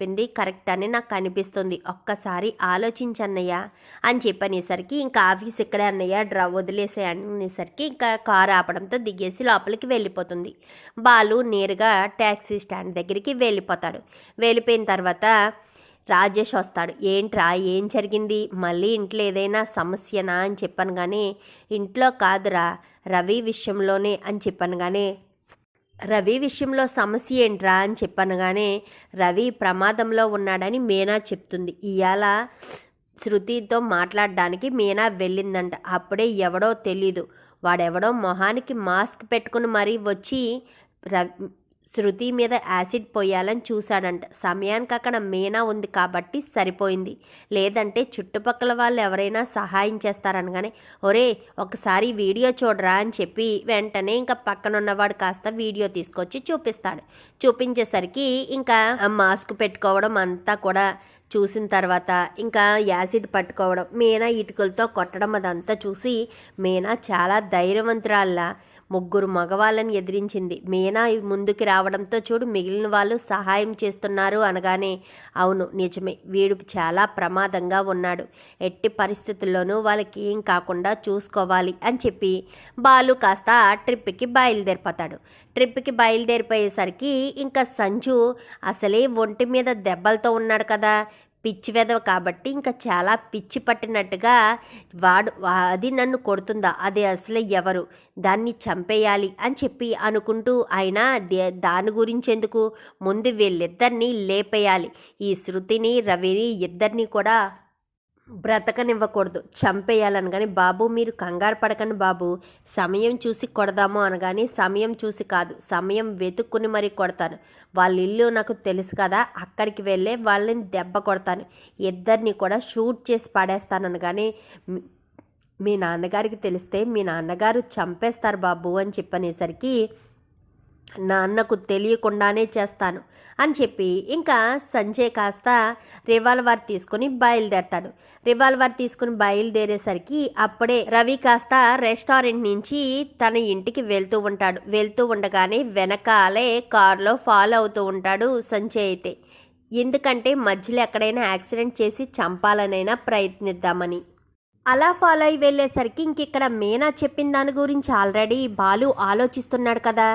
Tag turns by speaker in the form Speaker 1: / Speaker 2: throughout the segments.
Speaker 1: చెప్పింది కరెక్ట్ అని నాకు అనిపిస్తుంది. ఒక్కసారి ఆలోచించన్నయ్య అని చెప్పనేసరికి ఇంకా ఆఫీస్ ఇక్కడే అన్నయ్య డ్రా వదిలేసే అనేసరికి ఇంకా కారు ఆపడంతో దిగేసి లోపలికి వెళ్ళిపోతుంది. బాలు నేరుగా ట్యాక్సీ స్టాండ్ దగ్గరికి వెళ్ళిపోతాడు. వెళ్ళిపోయిన తర్వాత రాజేష్ వస్తాడు. ఏంట్రా ఏం జరిగింది? మళ్ళీ ఇంట్లో ఏదైనా సమస్యనా? అని చెప్పాను కానీ ఇంట్లో కాదురా రవి విషయంలోనే అని చెప్పాను కానీ రవి విషయంలో సమస్య ఏంట్రా అని చెప్పనగానే రవి ప్రమాదంలో ఉన్నాడని మీనా చెప్తుంది. ఇవాళ శృతితో మాట్లాడడానికి మీనా వెళ్ళిందంట. అప్పుడే ఎవడో తెలీదు. వాడెవడో మొహానికి మాస్క్ పెట్టుకుని మరీ వచ్చి రవి శృతి మీద యాసిడ్ పోయాలని చూశాడంట. సమయానికి అక్కడ మీనా ఉంది కాబట్టి సరిపోయింది. లేదంటే చుట్టుపక్కల వాళ్ళు ఎవరైనా సహాయం చేస్తారనగానే ఒరే ఒకసారి వీడియో చూడరా అని చెప్పి వెంటనే ఇంకా పక్కన ఉన్నవాడు కాస్త వీడియో తీసుకొచ్చి చూపిస్తాడు. చూపించేసరికి ఇంకా ఆ మాస్క్ పెట్టుకోవడం అంతా కూడా చూసిన తర్వాత ఇంకా యాసిడ్ పట్టుకోవడం మీనా ఇటుకలతో కొట్టడం అదంతా చూసి మీనా చాలా ధైర్యవంతురాల్లా. ముగ్గురు మగవాళ్ళని ఎదిరించింది. మీనా ముందుకి రావడంతో చూడు మిగిలిన వాళ్ళు సహాయం చేస్తున్నారు అనగానే అవును నిజమే. వీడు చాలా ప్రమాదంగా ఉన్నాడు. ఎట్టి పరిస్థితుల్లోనూ వాళ్ళకి ఏం కాకుండా చూసుకోవాలి అని చెప్పి బాలు కాస్త ట్రిప్కి బయలుదేరిపోతాడు. ట్రిప్కి బయలుదేరిపోయేసరికి ఇంకా సంజు అసలే ఒంటి మీద దెబ్బలతో ఉన్నాడు కదా. పిచ్చి వెదవ కాబట్టి ఇంకా చాలా పిచ్చి పట్టినట్టుగా వాడు అది నన్ను కొడుతుందా? అది అసలు ఎవరు? దాన్ని చంపేయాలి అని చెప్పి అనుకుంటూ ఆయన దే- దాని గురించేందుకు? ముందు వీళ్ళిద్దరినీ లేపేయాలి. ఈ శృతిని రవిని ఇద్దరిని కూడా బ్రతకనివ్వకూడదు. చంపేయాలని కానీ బాబు మీరు కంగారు పడకండి బాబు. సమయం చూసి కొడదాము అనగానే సమయం చూసి కాదు. సమయం వెతుక్కుని మరీ కొడతాను. వాళ్ళ ఇల్లు నాకు తెలుసు కదా అక్కడికి వెళ్ళే వాళ్ళని దెబ్బ కొడతాను. ఇద్దరిని కూడా షూట్ చేసి పడేస్తాను అనగానే మీ నాన్నగారికి తెలిస్తే మీ నాన్నగారు చంపేస్తారు బాబు అని చెప్పనేసరికి నాన్నకు తెలియకుండానే చేస్తాను అని చెప్పి ఇంకా సంజయ్ కాస్త రివాల్వర్ తీసుకుని బయలుదేరతాడు. రివాల్వర్ తీసుకుని బయలుదేరేసరికి అప్పుడే రవి కాస్త రెస్టారెంట్ నుంచి తన ఇంటికి వెళ్తూ ఉంటాడు. వెళ్తూ ఉండగానే వెనకాలే కారులో ఫాలో అవుతూ ఉంటాడు సంజయ్ అయితే. ఎందుకంటే మధ్యలో ఎక్కడైనా యాక్సిడెంట్ చేసి చంపాలనైనా ప్రయత్నిద్దామని. అలా ఫాలో అయి వెళ్ళేసరికి ఇంకిక్కడ మీనా చెప్పిన దాని గురించి ఆల్రెడీ బాలు ఆలోచిస్తున్నాడు కదా.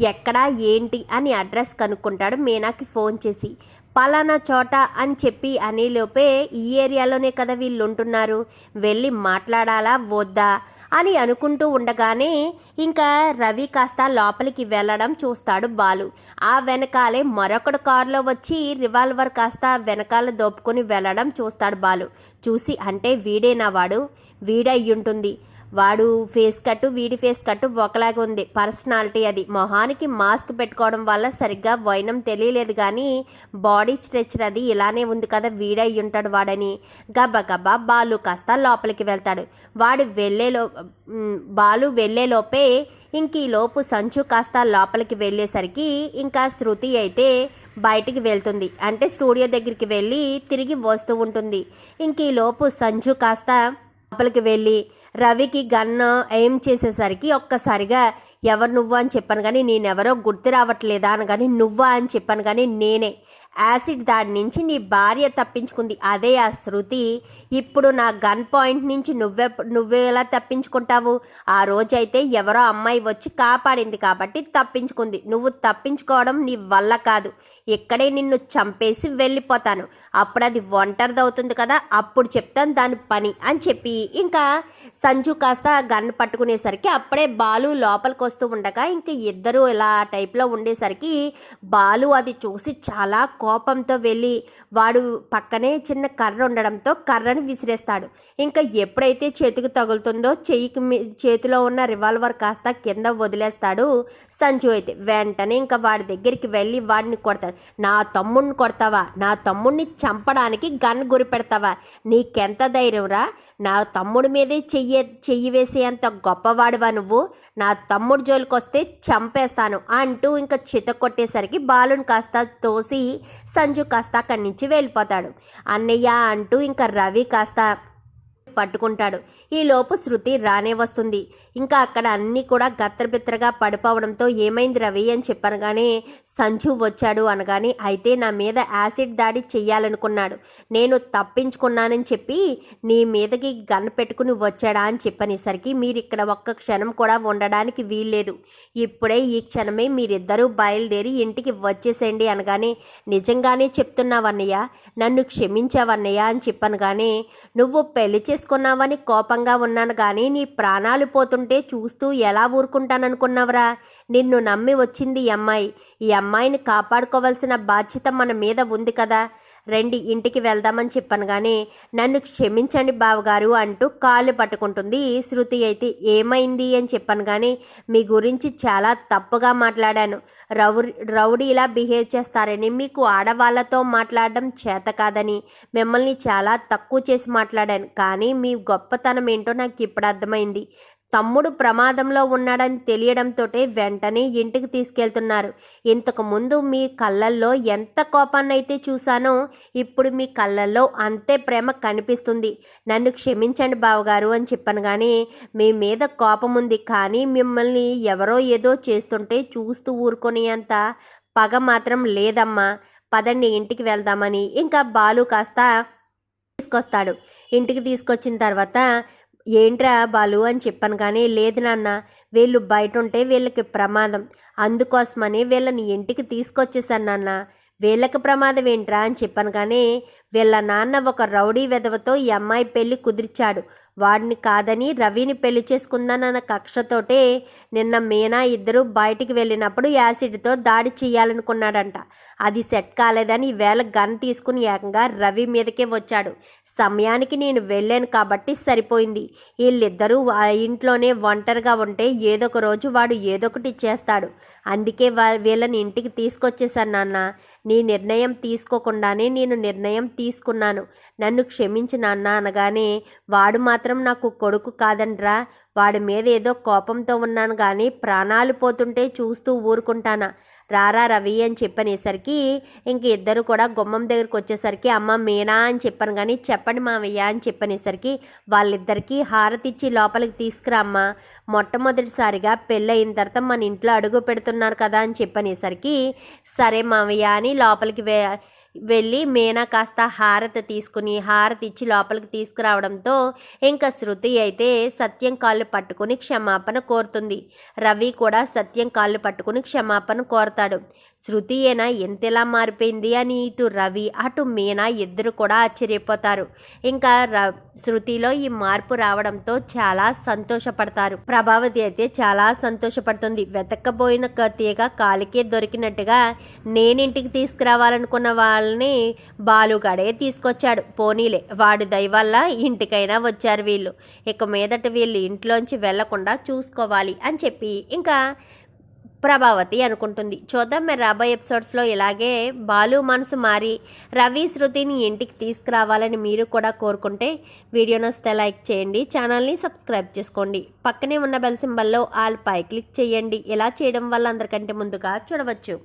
Speaker 1: ఎక్కడా ఏంటి అని అడ్రస్ కనుక్కుంటాడు మీనాకి ఫోన్ చేసి. పలానా చోట అని చెప్పి అనేలోపే ఈ ఏరియాలోనే కదా వీళ్ళు ఉంటున్నారు వెళ్ళి మాట్లాడాలా? వద్దా? అని అనుకుంటూ ఉండగానే ఇంకా రవి కాస్త లోపలికి వెళ్ళడం చూస్తాడు బాలు. ఆ వెనకాలే మరొకడు కారులో వచ్చి రివాల్వర్ కాస్త వెనకాల దోపుకొని వెళ్ళడం చూస్తాడు బాలు. చూసి అంటే వీడేనా వాడు వీడయ్యుంటుంది. వాడు ఫేస్ కట్టు వీడి ఫేస్ కట్ ఒకలాగా ఉంది. పర్సనాలిటీ అది. మొహానికి మాస్క్ పెట్టుకోవడం వల్ల సరిగ్గా వైనం తెలియలేదు కానీ బాడీ స్ట్రెచర్ అది ఇలానే ఉంది కదా వీడై ఉంటాడు వాడని. గబగబా బాలు కాస్త లోపలికి వెళ్తాడు. వాడు వెళ్ళేలో బాలు వెళ్ళేలోపే ఇంక ఈ లోపు సంచు కాస్త లోపలికి వెళ్ళేసరికి ఇంకా శృతి అయితే బయటికి వెళ్తుంది. అంటే స్టూడియో దగ్గరికి వెళ్ళి తిరిగి వస్తూ ఉంటుంది. ఇంక ఈ లోపు సంజు కాస్త లోపలికి వెళ్ళి రవికి గన్ను ఏం చేసేసరికి ఒక్కసారిగా ఎవరు నువ్వు అని చెప్పాను కానీ నేనెవరో గుర్తు రావట్లేదా అని కానీ నువ్వా అని చెప్పాను కానీ నేనే. యాసిడ్ దాడి నుంచి నీ భార్య తప్పించుకుంది. అదే ఆ శృతి. ఇప్పుడు నా గన్ పాయింట్ నుంచి నువ్వే నువ్వే ఎలా తప్పించుకుంటావు? ఆ రోజైతే ఎవరో అమ్మాయి వచ్చి కాపాడింది కాబట్టి తప్పించుకుంది. నువ్వు తప్పించుకోవడం నీ వల్ల కాదు. ఇక్కడే నిన్ను చంపేసి వెళ్ళిపోతాను. అప్పుడు అది ఒంటరిదవుతుంది కదా అప్పుడు చెప్తాను దాని పని అని చెప్పి. ఇంకా సంజు కాస్త గన్ పట్టుకునేసరికి అప్పుడే బాలు లోపలికి వస్తూ ఉండగా ఇంకా ఇద్దరు ఇలా టైప్లో ఉండేసరికి బాలు అది చూసి చాలా కోపంతో వెళ్ళి వాడు పక్కనే చిన్న కర్ర ఉండడంతో కర్రని విసిరేస్తాడు. ఇంకా ఎప్పుడైతే చేతికి తగులుతుందో చెయ్యికి చేతిలో ఉన్న రివాల్వర్ కాస్త కింద వదిలేస్తాడు సంజు అయితే. వెంటనే ఇంకా వాడి దగ్గరికి వెళ్ళి వాడిని కొడతాడు. నా తమ్ముడిని కొడతావా? నా తమ్ముణ్ణి చంపడానికి గన్ గురి పెడతావా? నీకెంత ధైర్యంరా నా తమ్ముడి మీదే చెయ్యి చెయ్యి వేసేంత గొప్పవాడివా నువ్వు? నా తమ్ముడు జోలికి వస్తే చంపేస్తాను అంటూ ఇంకా చిత కొట్టేసరికి బాలుని కాస్త తోసి సంజు కాస్త అక్కడి నుంచి వెళ్ళిపోతాడు. అన్నయ్య అంటూ ఇంకా రవి కాస్త పట్టుకుంటాడు. ఈలోపు శృతి రానే వస్తుంది. ఇంకా అక్కడ అన్నీ కూడా గత్తరబిత్తరగా పడిపోవడంతో ఏమైంది రవి అని చెప్పనగానే సంజు వచ్చాడు అనగానే అయితే నా మీద యాసిడ్ దాడి చెయ్యాలనుకున్నాడు. నేను తప్పించుకున్నానని చెప్పి నీ మీదకి గన్ పెట్టుకుని వచ్చాడా అని చెప్పనేసరికి మీరు ఇక్కడ ఒక్క క్షణం కూడా ఉండడానికి వీల్లేదు. ఇప్పుడే ఈ క్షణమే మీరిద్దరూ బయలుదేరి ఇంటికి వచ్చేసేయండి అనగానే నిజంగానే చెప్తున్నావన్నయ్య. నన్ను క్షమించావన్నయ్య అని చెప్పనగానే నువ్వు పెళ్ళి చేసి చేసుకున్నావని కోపంగా ఉన్నాను కానీ నీ ప్రాణాలు పోతుంటే చూస్తూ ఎలా ఊరుకుంటాననుకున్నావరా? నిన్ను నమ్మి వచ్చింది ఈ అమ్మాయి. ఈ అమ్మాయిని కాపాడుకోవాల్సిన బాధ్యత మన మీద ఉంది కదా. రండి ఇంటికి వెళ్దామని చెప్పాను కానీ నన్ను క్షమించండి బావగారు అంటూ కాళ్ళు పట్టుకుంటుంది. శృతి అయితే ఏమైంది అని చెప్పాను కానీ మీ గురించి చాలా తప్పుగా మాట్లాడాను. రౌడ్ రౌడీ ఇలా బిహేవ్ చేస్తారని మీకు ఆడవాళ్ళతో మాట్లాడడం చేత కాదని మిమ్మల్ని చాలా తక్కువ చేసి మాట్లాడాను. కానీ మీ గొప్పతనం ఏంటో నాకు ఇప్పుడు అర్థమైంది. తమ్ముడు ప్రమాదంలో ఉన్నాడని తెలియడంతో వెంటనే ఇంటికి తీసుకెళ్తున్నారు. ఇంతకు ముందు మీ కళ్ళల్లో ఎంత కోపాన్నైతే చూశానో ఇప్పుడు మీ కళ్ళల్లో అంతే ప్రేమ కనిపిస్తుంది. నన్ను క్షమించండి బావగారు అని చెప్పాను కానీ మీ మీద కోపం ఉంది కానీ మిమ్మల్ని ఎవరో ఏదో చేస్తుంటే చూస్తూ ఊరుకొని అంత పగ మాత్రం లేదమ్మా. పదండి ఇంటికి వెళ్దామని. ఇంకా బాలు కాస్త తీసుకొస్తాడు. ఇంటికి తీసుకొచ్చిన తర్వాత ఏంట్రా బాలు అని చెప్పాను కానీ లేదు నాన్న వీళ్ళు బయట ఉంటే వీళ్ళకి ప్రమాదం. అందుకోసమని వీళ్ళని ఇంటికి తీసుకొచ్చేసాను నాన్న. వీళ్ళకి ప్రమాదం ఏంట్రా అని చెప్పాను కానీ వీళ్ళ నాన్న ఒక రౌడీ వెధవతో ఈ అమ్మాయి పెళ్ళి కుదిర్చాడు. వాడిని కాదని రవిని పెళ్ళి చేసుకుందానన్న కక్షతోటే నిన్న మీనా ఇద్దరు బయటికి వెళ్ళినప్పుడు యాసిడ్తో దాడి చేయాలనుకున్నాడంట. అది సెట్ కాలేదని వేళ గన్ తీసుకుని ఏకంగా రవి మీదకే వచ్చాడు. సమయానికి నేను వెళ్ళాను కాబట్టి సరిపోయింది. వీళ్ళిద్దరూ ఆ ఇంట్లోనే ఒంటరిగా ఉంటే ఏదో ఒక రోజు వాడు ఏదో ఒకటి చేస్తాడు. అందుకే వా వీళ్ళని ఇంటికి తీసుకొచ్చేసాను నాన్న. నీ నిర్ణయం తీసుకోకుండానే నేను నిర్ణయం తీసుకున్నాను. నన్ను క్షమించి నాన్న అనగానే వాడు మాత్రం నాకు కొడుకు కాదండ్రా వాడి మీద ఏదో కోపంతో ఉన్నాను కానీ ప్రాణాలు పోతుంటే చూస్తూ ఊరుకుంటానా? రారా రవి అని చెప్పనేసరికి ఇంక ఇద్దరు కూడా గుమ్మం దగ్గరికి వచ్చేసరికి అమ్మ మీనా అని చెప్పాను కానీ చెప్పండి మావయ్య అని చెప్పనేసరికి వాళ్ళిద్దరికీ హారతిచ్చి లోపలికి తీసుకురామ్మా మొట్టమొదటిసారిగా పెళ్ళయిన తర్వాత మన ఇంట్లో అడుగు పెడుతున్నారు కదా అని చెప్పనేసరికి సరే మావయ్య అని లోపలికి వే వెళ్ళి మీనా కాస్త హారతి తీసుకుని హారతి ఇచ్చి లోపలికి తీసుకురావడంతో ఇంకా శృతి అయితే సత్యం కాళ్ళు పట్టుకుని క్షమాపణ కోరుతుంది. రవి కూడా సత్యం కాళ్ళు పట్టుకుని క్షమాపణ కోరతాడు. శృతి ఏనా ఎంతలా మారిపోయింది అని ఇటు రవి అటు మీనా ఇద్దరు కూడా ఆశ్చర్యపోతారు. ఇంకా ర శృతిలో ఈ మార్పు రావడంతో చాలా సంతోషపడతారు. ప్రభావతి అయితే చాలా సంతోషపడుతుంది. వెతకబోయిన తీగ కాలికే దొరికినట్టుగా నేనింటికి తీసుకురావాలనుకున్న వాళ్ళని బాలుగాడే తీసుకొచ్చాడు. పోనీలే వాడి దయవల్ల ఇంటికైనా వచ్చారు వీళ్ళు. ఇక మీదట వీళ్ళు ఇంట్లోంచి వెళ్ళకుండా చూసుకోవాలి అని చెప్పి ఇంకా ప్రభావతి అనుకుంటుంది. చూద్దాం మరి రాబోయే ఎపిసోడ్స్లో ఇలాగే బాలు మనసు మారి రవి శృతిని ఇంటికి తీసుకురావాలని మీరు కూడా కోరుకుంటే వీడియో నస్తే లైక్ చేయండి ఛానల్ని సబ్స్క్రైబ్ చేసుకోండి. పక్కనే ఉన్న బెల్ సింబల్లో ఆల్ పై క్లిక్ చేయండి. ఇలా చేయడం వల్ల అందరికంటే ముందుగా చూడవచ్చు.